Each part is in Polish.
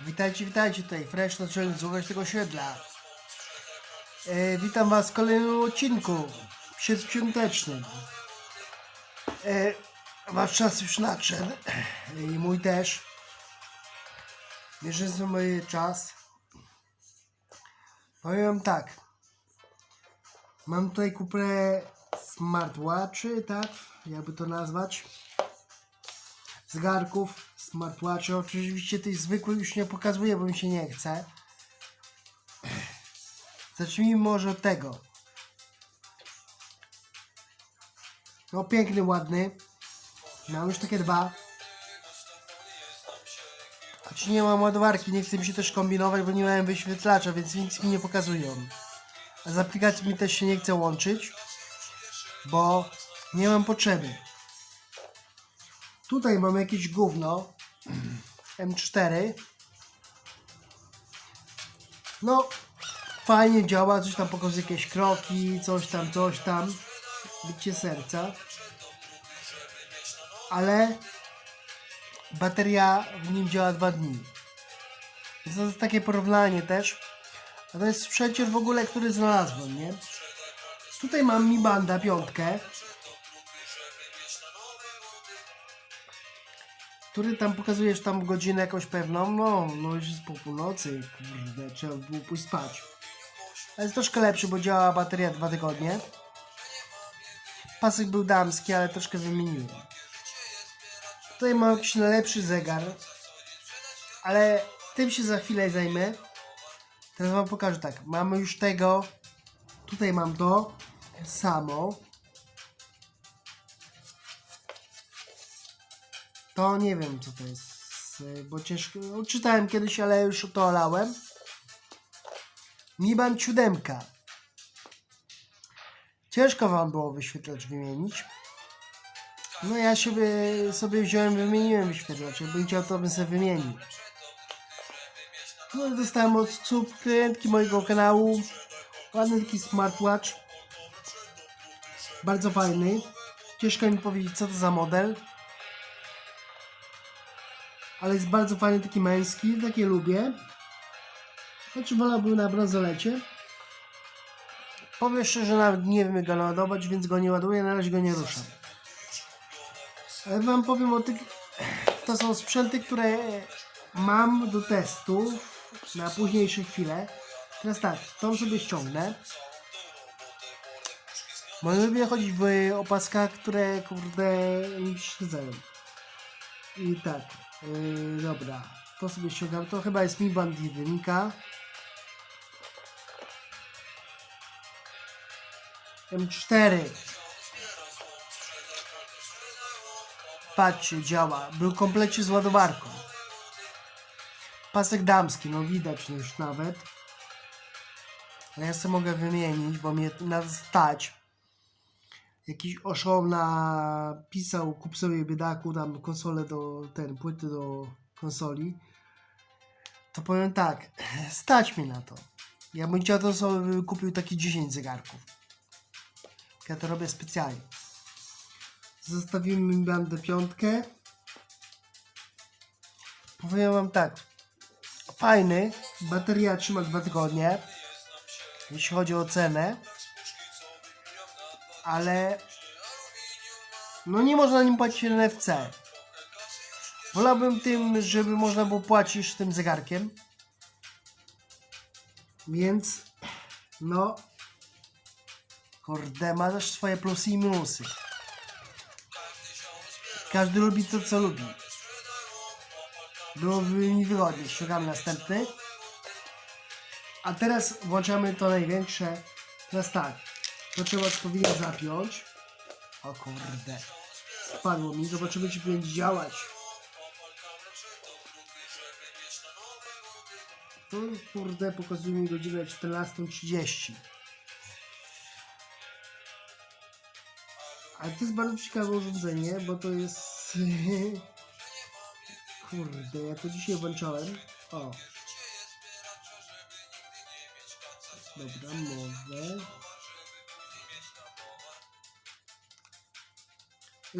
Witajcie, witajcie tutaj, Fresh naczelnik z tego osiedla. E, witam was w kolejnym odcinku przedświątecznym. E, wasz czas już nadszedł i mój też. Bierze mój czas. Powiem tak. Mam tutaj kupę smartwatchy, tak? Jakby to nazwać zegarków, smartwatchy. Oczywiście tych zwykłych już nie pokazuję, bo mi się nie chce. Zacznijmy może od tego. No piękny, ładny. Mam już takie dwa. Choć nie mam ładowarki, nie chcę mi się też kombinować, bo nie miałem wyświetlacza, więc nic mi nie pokazują. A z aplikacji mi też się nie chce łączyć, bo nie mam potrzeby. Tutaj mam jakieś gówno M4 no fajnie działa, coś tam pokazuje jakieś kroki, coś tam, coś tam. Bicie serca. Ale bateria w nim działa dwa dni. Więc to jest takie porównanie też. A to jest sprzęcier w ogóle, który znalazłem, nie? Tutaj mam Mi Banda piątkę który tam pokazujesz tam godzinę jakąś pewną, no, no już jest po północy, kurde, trzeba by było pójść spać. Ale jest troszkę lepszy, bo działa bateria dwa tygodnie. Pasek był damski, ale troszkę wymieniłem. Tutaj mam jakiś najlepszy zegar, ale tym się za chwilę zajmę. Teraz wam pokażę tak, mamy już tego, tutaj mam to samo. To nie wiem co to jest, y, bo ciężko. No, czytałem kiedyś, ale już to olałem. Mi Band 7. Ciężko wam było wyświetlacz wymienić. No ja sobie, sobie wziąłem, wymieniłem wyświetlacz. Jakbym chciał, to bym sobie wymienił. No dostałem od subskrybentki mojego kanału. Ładny taki smartwatch. Bardzo fajny. Ciężko mi powiedzieć, co to za model ale jest bardzo fajny, taki męski, takie lubię. Znaczy wolałbym na bransolecie. Powiem szczerze, nawet nie wiem jak go ładować, więc go nie ładuję, na razie go nie ruszam. Ale wam powiem o tych... To są sprzęty, które mam do testów na późniejsze chwile. Teraz tak, tą sobie ściągnę. Bo lubię chodzić w opaskach, które kurde mi przeszkadzają. I tak, yy, dobra, to sobie ściągam. To chyba jest Mi Band 1. M4. Patrzcie, działa. Był komplecie z ładowarką. Pasek damski, no widać już nawet. Ale ja sobie mogę wymienić, bo mnie na stać jakiś oszołom napisał kup sobie biedaku tam konsolę do ten, płyty do konsoli to powiem tak, stać mi na to. Ja bym chciał to sobie kupił taki 10 zegarków. Ja to robię specjalnie. Zostawimy bandę piątkę. Powiem wam tak fajny, bateria trzyma dwa tygodnie jeśli chodzi o cenę ale no nie można nim płacić NFC. Wolałbym tym, żeby można było płacić tym zegarkiem. Więc no kurde, ma też swoje plusy i minusy. Każdy lubi to, co lubi. Byłoby mi wygodnie. Ściągamy następny. A teraz włączamy to największe. Teraz tak. To trzeba odpowiednio zapiąć. O kurde. Spadło mi. Zobaczymy, czy będzie działać. To kurde pokazuje mi godzinę 14.30. Ale to jest bardzo ciekawe urządzenie, bo to jest... Kurde, ja to dzisiaj włączałem. O. Dobra, może...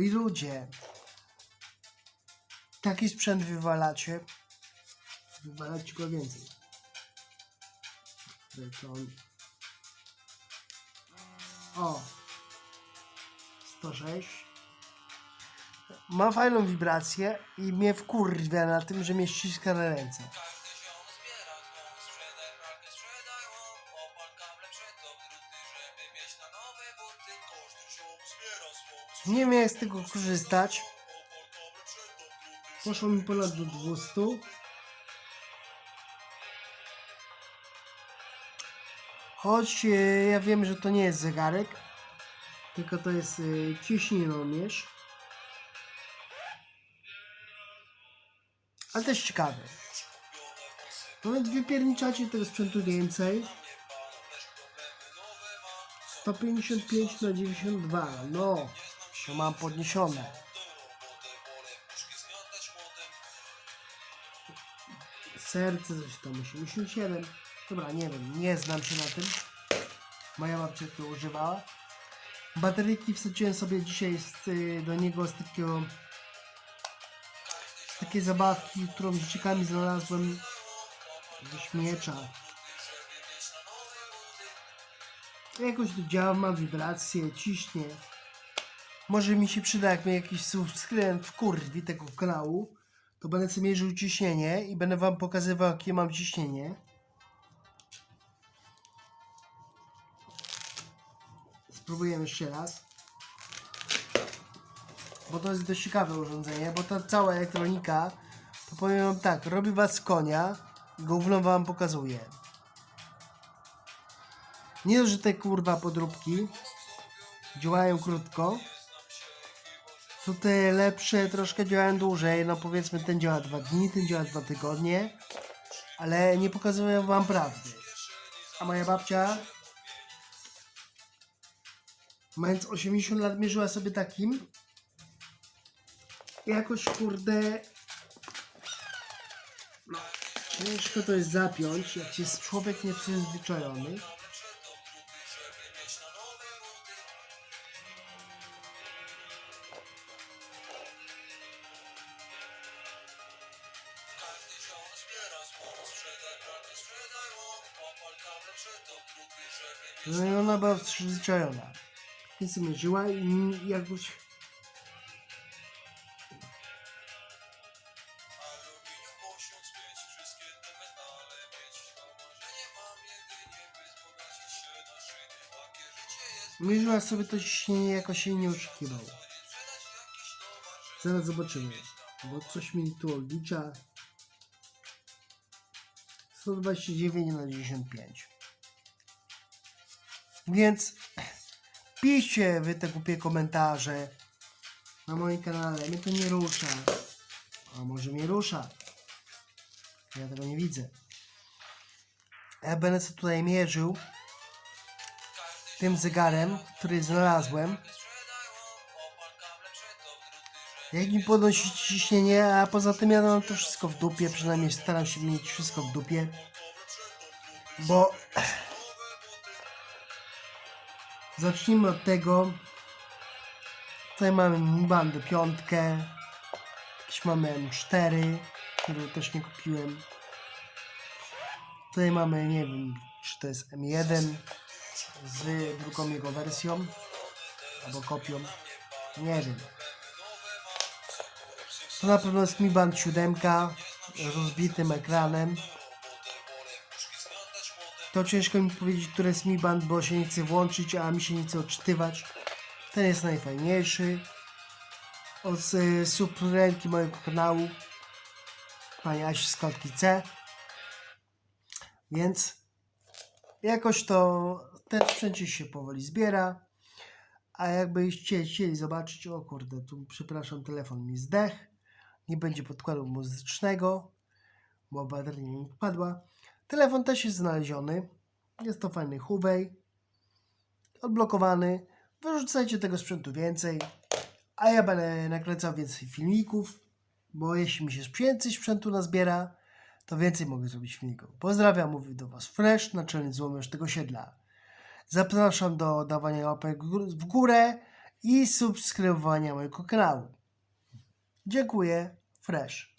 ludzie, taki sprzęt wywalacie, wywalać go więcej. Beton. O! 106. Ma fajną wibrację i mnie wkurwia na tym, że mnie ściska na ręce. Nie jak z tego korzystać. Poszło mi ponad do 200. Choć e, ja wiem, że to nie jest zegarek, tylko to jest e, ciśnienomierz. Ale też ciekawe. Nawet wypierniczacie tego sprzętu więcej. 155 na 92. No, to mam podniesione. Serce coś tam 87. Dobra, nie wiem, nie znam się na tym. Moja babcia to używała. Bateryjki wsadziłem sobie dzisiaj z, y, do niego z takiego z takiej zabawki, którą z dzieciakami znalazłem ze śmiecza. Jakoś to działa, ma wibracje, ciśnie. Może mi się przyda, jak mnie jakiś subskrybent wkurwi tego kanału, to będę sobie mierzył ciśnienie i będę wam pokazywał, jakie mam ciśnienie. Spróbujemy jeszcze raz. Bo to jest dość ciekawe urządzenie, bo ta cała elektronika, to powiem wam tak, robi was konia, gówno wam pokazuje. Nie, że te kurwa podróbki działają krótko, to te lepsze troszkę działają dłużej, no powiedzmy ten działa dwa dni, ten działa dwa tygodnie, ale nie pokazują wam prawdy. A moja babcia, mając 80 lat, mierzyła sobie takim, jakoś kurde, no, ciężko to jest zapiąć, jak jest człowiek nieprzyzwyczajony. No i ona była przyzwyczajona. Więc mierzyła i jakoś... Mierzyła sobie to ciśnienie, jakoś jej nie oszukiwało. Zaraz zobaczymy. Bo coś mi tu odlicza. 129 na 95. Więc piszcie wy te głupie komentarze na moim kanale. Mnie to nie rusza. A może mnie rusza? Ja tego nie widzę. Ja będę sobie tutaj mierzył tym zegarem, który znalazłem. Jak mi podnosić ciśnienie, a poza tym ja mam to wszystko w dupie, przynajmniej staram się mieć wszystko w dupie. Bo zacznijmy od tego. Tutaj mamy bandę piątkę. Jakieś mamy M4, którą też nie kupiłem. Tutaj mamy, nie wiem, czy to jest M1 z drugą jego wersją albo kopią. Nie wiem. To na pewno jest Mi Band 7 z rozbitym ekranem. To ciężko mi powiedzieć, który jest Mi Band, bo się nie chce włączyć, a mi się nie chce odczytywać. Ten jest najfajniejszy. Od y, subrenki mojego kanału. Pani Asi z klatki C. Więc jakoś to ten sprzęcie się powoli zbiera. A jakbyście chcieli zobaczyć, o kurde, tu przepraszam, telefon mi zdech. Nie będzie podkładu muzycznego, bo bateria mi padła. Telefon też jest znaleziony. Jest to fajny Huawei. Odblokowany. Wyrzucajcie tego sprzętu więcej. A ja będę nakręcał więcej filmików, bo jeśli mi się więcej sprzętu nazbiera, to więcej mogę zrobić filmików. Pozdrawiam, mówił do Was Fresh, naczelny złomiarz tego siedla. Zapraszam do dawania łapek w górę i subskrybowania mojego kanału. Dziękuję, Fresh.